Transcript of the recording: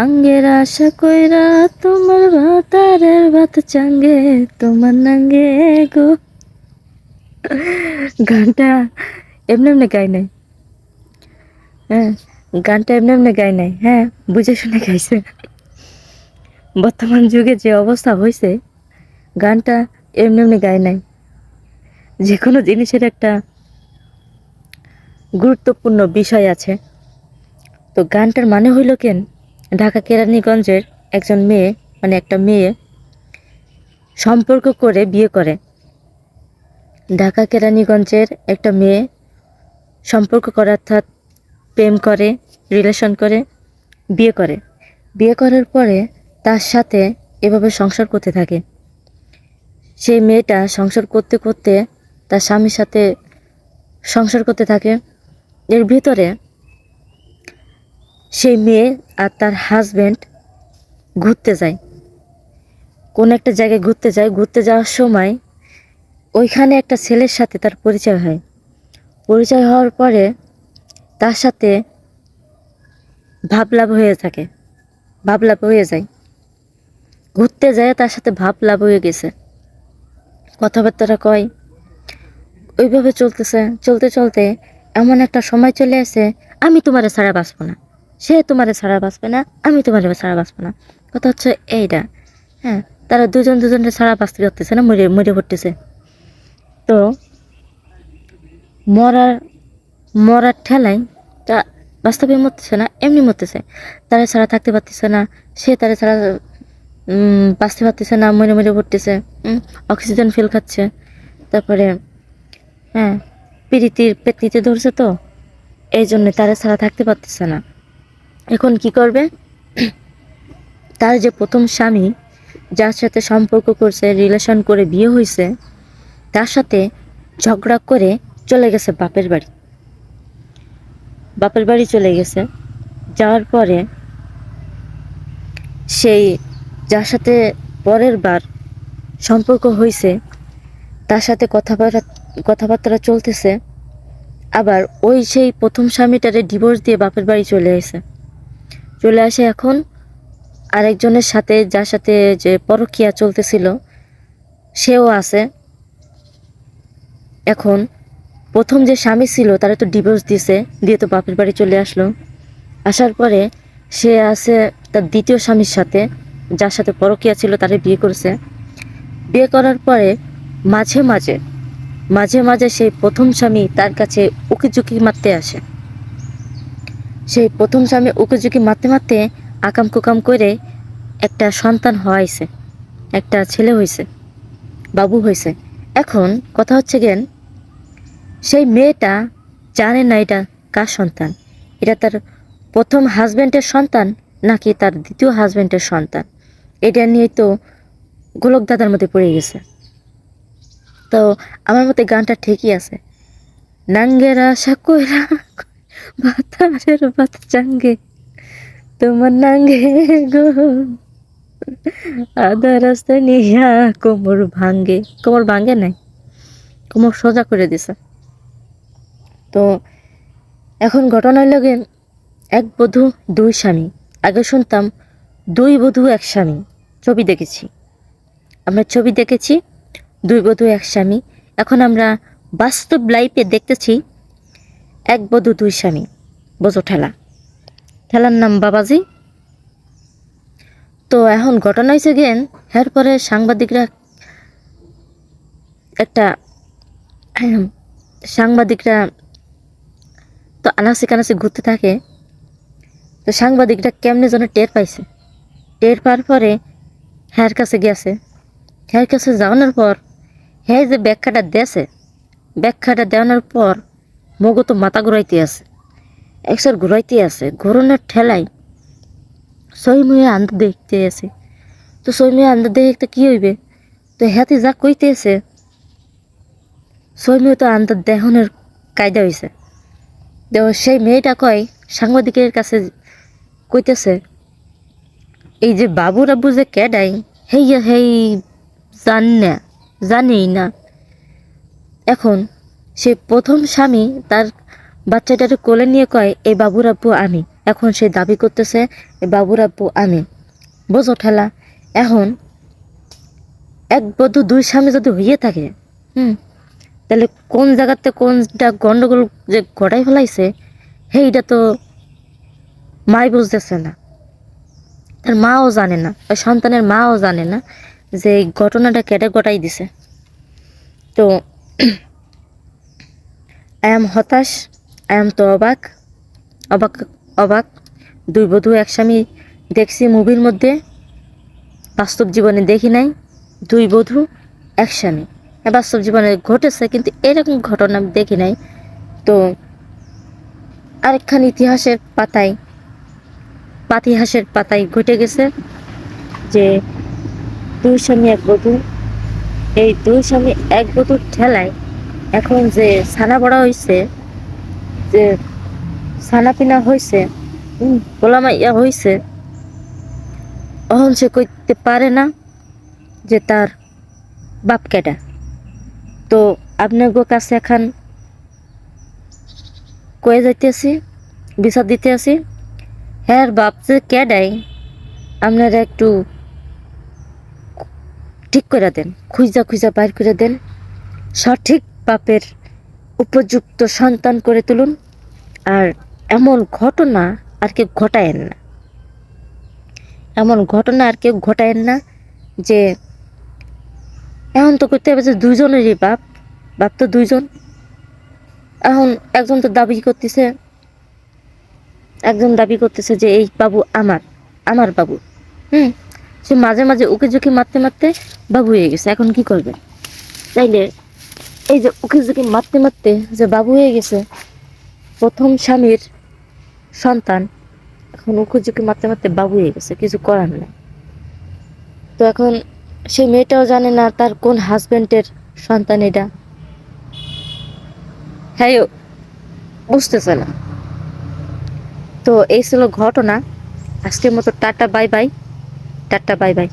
আঙ্গের আশা কইরা তোমার ভাতারের ভাত চাঙ্গে, তোমার নাঙ্গে গো। গানটা এমনি এমনি গাই নাই। হ্যাঁ গানটা এমনি এমনি গাই নাই। হ্যাঁ বুঝে শুনে গাইছে। বর্তমান যুগে যে অবস্থা হয়েছে গানটা এমনি এমনি গায় নাই। যে কোনো জিনিসের একটা গুরুত্বপূর্ণ বিষয় আছে। তো গানটার মানে হইল কেন? ঢাকা কেরানীগঞ্জের একজন মেয়ে মানে একটা মেয়ে, সম্পর্ক করে বিয়ে করে। ঢাকা কেরানীগঞ্জের একটা মেয়ে সম্পর্ক করে, অর্থাৎ প্রেম করে রিলেশন করে, বিয়ে করে। বিয়ে করার পরে তার সাথে এভাবে সংসার করতে থাকে। সেই মেয়েটা সংসার করতে করতে তার স্বামীর সাথে সংসার করতে থাকে। এর ভিতরে সেই মেয়ে আর তার হাজব্যান্ড ঘুরতে যায়। কোন একটা জায়গায় ঘুরতে যায়। ঘুরতে যাওয়ার সময় ওইখানে একটা ছেলের সাথে তার পরিচয় হয়। পরিচয় হওয়ার পরে তার সাথে ভাবলাভ হয়ে থাকে। ভাবলাভ হয়ে যায়। ঘুরতে যায়, তার সাথে ভাবলাভ হয়ে গেছে। কথাবার্তারা কয়, ওইভাবে চলতেছে, চলতে চলতে এমন একটা সময় চলে আসে, আমি তোমারে ছাড়া বাঁচবো না। সে তোমারে ছাড়া বাঁচবে না, আমি তোমারে ছাড়া বাঁচবো না। কথা হচ্ছে এইটা। হ্যাঁ তারা দুজন দুজনের ছাড়া বাঁচতে পারতেছে না, মরে মরে পড়তেছে। তো, মরার মরার ঠেলায় তা বাস্তবে মরতেছে না, এমনি মরতেছে। তারা ছাড়া থাকতে পারতেছে না, সে তারা ছাড়া বাঁচতে পারতেছে না, মরে মরে পড়তেছে। অক্সিজেন ফিল খাচ্ছে। তারপরে হ্যাঁ পিড়িতির পেতনিতে ধরছে তো এই জন্য তারা ছাড়া থাকতে পারতেছে না। এখন কি করবে? তার যে প্রথম স্বামী, যার সাথে সম্পর্ক করছে রিলেশন করে বিয়ে হয়েছে তার সাথে ঝগড়া করে চলে গেছে বাপের বাড়ি। বাপের বাড়ি চলে গেছে। যাওয়ার পরে সেই যার সাথে পরের বার সম্পর্ক হয়েছে তার সাথে কথাবার্তা কথাবার্তা চলতেছে, আবার ওই সেই প্রথম স্বামীটারে ডিভোর্স দিয়ে বাপের বাড়ি চলে আসে চলে আসে এখন। আরেকজনের সাথে, যার সাথে যে পরকিয়া চলতেছিল, সেও আছে। এখন প্রথম যে স্বামী ছিল, তারা তো ডিভোর্স দিছে, দিয়ে তো বাপের বাড়ি চলে আসলো। আসার পরে সে আছে তার দ্বিতীয় স্বামীর সাথে, যার সাথে পরকিয়া ছিল, তারে বিয়ে করেছে। বিয়ে করার পরে মাঝে মাঝে মাঝে মাঝে সেই প্রথম স্বামী তার কাছে উকি মারতে আসে। সেই প্রথম স্বামী উকি ঝুঁকি মারতে মারতে আকাম কুকাম করে একটা সন্তান হওয়াইছে, একটা ছেলে হয়েছে বাবু হয়েছে এখন কথা হচ্ছে গেন, সেই মেয়েটা জানে না এটা কার সন্তান, এটা তার প্রথম হাজব্যান্ডের সন্তান নাকি তার দ্বিতীয় হাজব্যান্ডের সন্তান? এটা নিয়ে তো গোলক দাদার মধ্যে পড়ে গেছে। তো আমার মতে গানটা ঠিকই আছে। নাঙ্গেরা আশা কইরা বাতারের বাত চাঙ্গে তোমার নাঙ্গে গো। আধা রাস্তা নিয়া কোমর ভাঙ্গে কোমর ভাঙ্গে নাই, কোমর সোজা করে দিছে। তো এখন ঘটনা লাগে এক বধূ, দুই স্বামী। আগে শুনতাম দুই বধূ, এক স্বামী। ছবি দেখেছি। আমরা ছবি দেখেছি, দুই বধূ, এক স্বামী। এখন আমরা বাস্তব লাইফে দেখতেছি এক বধূ, দুই স্বামী। বোঝো ঠেলা। ঠেলার নাম বাবাজি। তো এখন ঘটনা হয়েছে গেন এর পরে সাংবাদিকরা একটা সাংবাদিকরা তো আনাসি কানাসি ঘুরতে থাকে। তো সাংবাদিকরা কেমনে যেন টের পাইছে। টের পাওয়ার পরে হ্যার কাছে গেছে হ্যার কাছে যাওয়ানোর পর হ্যাঁ যে ব্যাখ্যাটা দেছে ব্যাখ্যাটা দেওয়ানোর পর মগো তো মাথা ঘুরাইতে আছে। একসার ঘুরাইতে আছে। ঘোরানোর ঠেলাই সই মুয়ে আন্দ দেখতে আছে। তো সই মুয়ে আন্দ দেখতে কি হইবে? তো হ্যাতে যা কইতে আছে সই তো আন্দ দেহনের কায়দা হয়েছে তো সেই মেয়েটা কয়, সাংবাদিকের কাছে কইতেছে, এই যে বাবুর আব্বু যে ক্যাডাই হেই হেই জান না জানেই না। এখন সে প্রথম স্বামী তার বাচ্চাটাকে কোলে নিয়ে কয় এই বাবুর আব্বু আমি এখন সে দাবি করতেছে বাবুর আব্বু আমি বোঝো ঠেলা, এখন এক বধূ দুই স্বামী যদি হইয়ে থাকে, হুম, তাহলে কোন জায়গাতে কোনটা গন্ডগোল যে ঘটাই ফেলাইছে, সেইটা তো মাই বুঝতেছে না। তার মাও জানে না ওই সন্তানের মাও জানে না যে এই ঘটনাটা কেটে ঘটাই দিছে। তো আই এম হতাশ আই এম তো অবাক অবাক অবাক। দুই বধূ এক স্বামী দেখছি মুভির মধ্যে, বাস্তব জীবনে দেখি নাই, দুই বধূ এক স্বামী বাস্তব জীবনে ঘটেছে, কিন্তু এরকম ঘটনা আমি দেখি নাই। তো আরেকখান ইতিহাসের পাতায়, পাতিহাসের পাতায় ঘটে গেছে যে দুই স্বামী, এক বধূ। এই দুই স্বামী এক বধূর ঠেলায় এখন যে ছানা বড়া হয়েছে যে ছানা পিনা হয়েছে গোলামা ইয়া হয়েছে অহন সে কইতে পারে না যে তার বাপ কেটা তো আপনার গো কাছে এখন কয়ে যাইতেছি, বিচার দিতে আছি হ্যাঁ বাপ যে কেডাই, আপনারা একটু ঠিক করে দেন, খুঁজা খুঁজা বাইর করে দেন, সঠিক বাপের উপযুক্ত সন্তান করে তুলুন, আর এমন ঘটনা আর কেউ ঘটায়েন না। এমন ঘটনা আর কেউ ঘটায়েন না যে এখন তো করতে হবে যে দুইজনেরই বাপ বাপ তো দুইজন। এখন একজন তো দাবি করতেছে, একজন দাবি করতেছে যে এই বাবু আমার আমার বাবু। হুম, সে মাঝে মাঝে উকি ঝুঁকি মারতে মারতে বাবু হয়ে গেছে, এখন কি করবে? তাইলে এই যে উকি ঝুঁকি মারতে মারতে যে বাবু হয়ে গেছে, প্রথম স্বামীর সন্তান, এখন উকি ঝুঁকি মারতে মারতে বাবু হয়ে গেছে, কিছু করার নেই। তো এখন সেই মেয়েটাও জানে না তার কোন হাজবেন্ডের সন্তান এটা। হ্যাঁ বুঝতেছে না। তো এই ছিল ঘটনা। আজকের মতো tata, bye bye. Tata, bye bye.